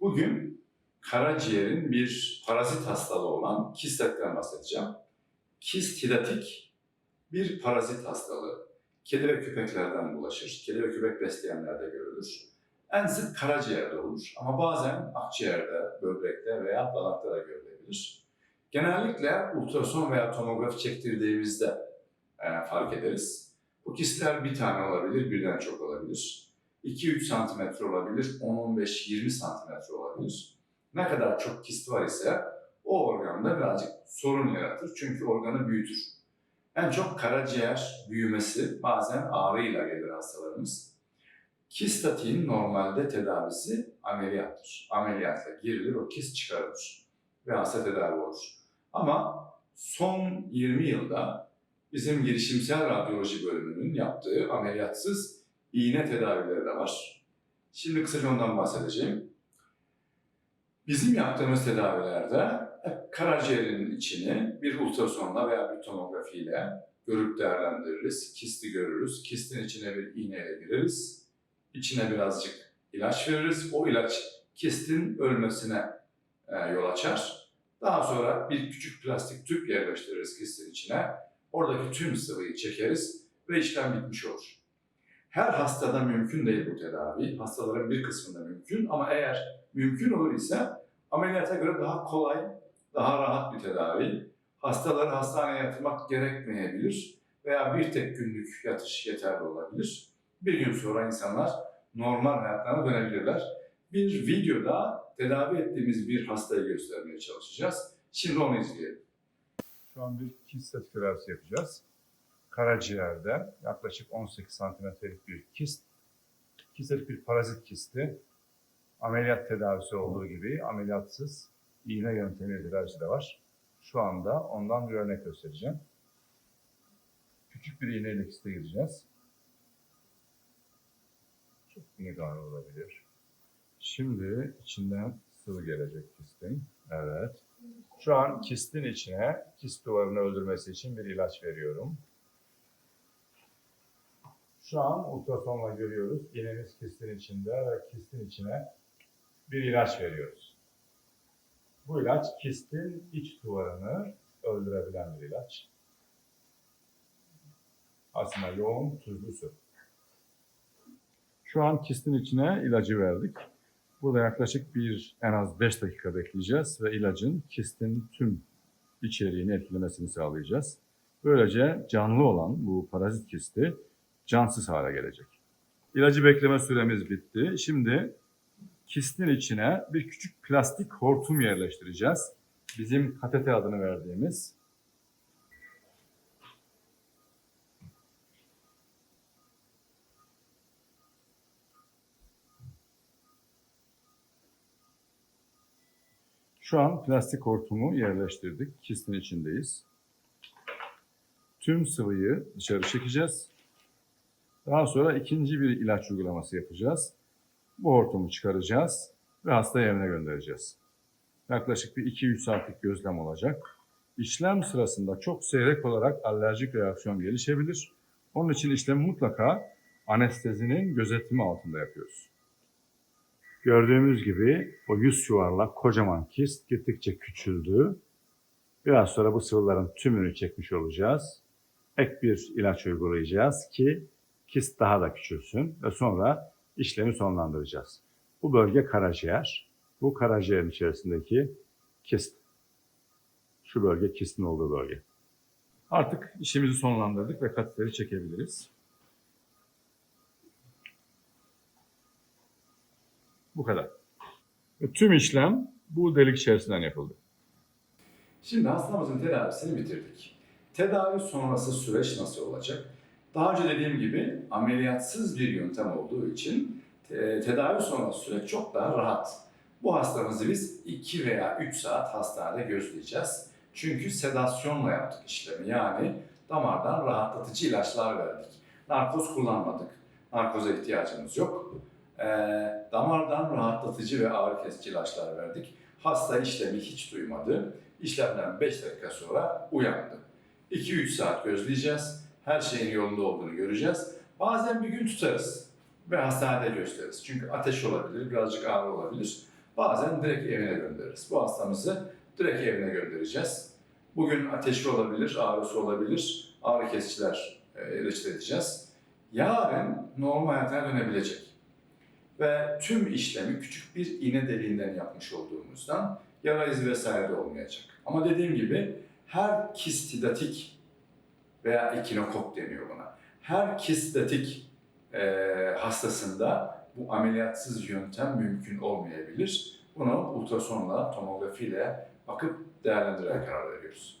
Bugün karaciğerin bir parazit hastalığı olan kistten bahsedeceğim. Kist hidatik bir parazit hastalığı. Kedi ve köpeklerden bulaşır. Kedi ve köpek besleyenlerde görülür. En sık karaciğerde olur ama bazen akciğerde, böbrekte veya dalakta da görülebilir. Genellikle ultrason veya tomografi çektirdiğimizde e, fark ederiz. Bu kistler bir tane olabilir, birden çok olabilir. 2-3 santimetre olabilir, 10-15-20 santimetre olabilir. Ne kadar çok kist var ise o organda birazcık sorun yaratır. Çünkü organı büyütür. En çok karaciğer büyümesi bazen ağrıyla gelir hastalarımız. Kistatiğin normalde tedavisi ameliyattır. Ameliyatla girilir, o kist çıkarılır ve hasta tedavi olur. Ama son 20 yılda bizim girişimsel radyoloji bölümünün yaptığı ameliyatsız iğne tedavileri de var. Şimdi kısaca ondan bahsedeceğim. Bizim yaptığımız tedavilerde karaciğerin içini bir ultrasonla veya bir tomografiyle görüp değerlendiririz. Kisti görürüz. Kistin içine bir iğneyle gireriz. İçine birazcık ilaç veririz. O ilaç kistin ölmesine e, yol açar. Daha sonra bir küçük plastik tüp yerleştiririz kistin içine. Oradaki tüm sıvıyı çekeriz ve işlem bitmiş olur. Her hastada mümkün değil bu tedavi. Hastaların bir kısmında mümkün ama eğer mümkün olur ise ameliyata göre daha kolay, daha rahat bir tedavi. Hastaları hastaneye yatırmak gerekmeyebilir veya bir tek günlük yatış yeterli olabilir. Bir gün sonra insanlar normal hayatlarına dönebilirler. Bir videoda tedavi ettiğimiz bir hastayı göstermeye çalışacağız. Şimdi onu izleyelim. Şu an bir kist tedavisi yapacağız. Karaciğerde yaklaşık 18 santimetrelik bir kist. Kistet bir parazit kisti. Ameliyat tedavisi olduğu gibi ameliyatsız iğne yöntemiyle tedavisi de var. Şu anda ondan bir örnek göstereceğim. Küçük bir iğneyle kiste gireceğiz. Çok minik ağrı olabilir. Şimdi içinden sıvı gelecek kistin. Evet. Şu an kistin içine, kist duvarını öldürmesi için bir ilaç veriyorum. Şu an ultrasonla görüyoruz. İğnemiz kistin içinde ve kistin içine bir ilaç veriyoruz. Bu ilaç kistin iç duvarını öldürebilen bir ilaç. Aslında yoğun tuzlu su. Şu an kistin içine ilacı verdik. Burada yaklaşık bir en az 5 dakika bekleyeceğiz ve ilacın kistin tüm içeriğini etkilemesini sağlayacağız. Böylece canlı olan bu parazit kisti cansız hale gelecek. İlacı bekleme süremiz bitti. Şimdi kistin içine bir küçük plastik hortum yerleştireceğiz. Bizim katete adını verdiğimiz Şu an plastik hortumu yerleştirdik. Kistin içindeyiz. Tüm sıvıyı dışarı çekeceğiz. Daha sonra ikinci bir ilaç uygulaması yapacağız. Bu hortumu çıkaracağız ve hastayı evine göndereceğiz. Yaklaşık bir 2-3 saatlik gözlem olacak. İşlem sırasında çok seyrek olarak alerjik reaksiyon gelişebilir. Onun için işlemi mutlaka anestezinin gözetimi altında yapıyoruz. Gördüğümüz gibi o yüz yuvarlak kocaman kist gittikçe küçüldü. Biraz sonra bu sıvıların tümünü çekmiş olacağız. Ek bir ilaç uygulayacağız ki kist daha da küçülsün ve sonra işlemi sonlandıracağız. Bu bölge karaciğer. Bu karaciğerin içerisindeki kist. Şu bölge kistin olduğu bölge. Artık işimizi sonlandırdık ve kateteri çekebiliriz. Bu kadar. Ve tüm işlem bu delik içerisinden yapıldı. Şimdi hastamızın tedavisini bitirdik. Tedavi sonrası süreç nasıl olacak? Daha önce dediğim gibi ameliyatsız bir yöntem olduğu için te- tedavi sonrası süreç çok daha rahat. Bu hastamızı biz 2 veya 3 saat hastanede gözleyeceğiz. Çünkü sedasyonla yaptık işlemi. Yani damardan rahatlatıcı ilaçlar verdik. Narkoz kullanmadık. Narkoza ihtiyacımız yok. Ee, damardan rahatlatıcı ve ağrı kesici ilaçlar verdik. Hasta işlemi hiç duymadı. İşlemden 5 dakika sonra uyandı. 2-3 saat gözleyeceğiz. Her şeyin yolunda olduğunu göreceğiz. Bazen bir gün tutarız ve hastanede gösteririz. Çünkü ateş olabilir, birazcık ağrı olabilir. Bazen direkt evine göndeririz. Bu hastamızı direkt evine göndereceğiz. Bugün ateşi olabilir, ağrısı olabilir, ağrı kesiciler e, ilaç edeceğiz. Yarın normal hayatına dönebilecek. Ve tüm işlemi küçük bir iğne deliğinden yapmış olduğumuzdan yara izi vesaire olmayacak. Ama dediğim gibi her kistidatik veya ekinokok deniyor buna. Her kistatik e, hastasında bu ameliyatsız yöntem mümkün olmayabilir. Bunu ultrasonla, tomografiyle bakıp değerlendirerek karar veriyoruz.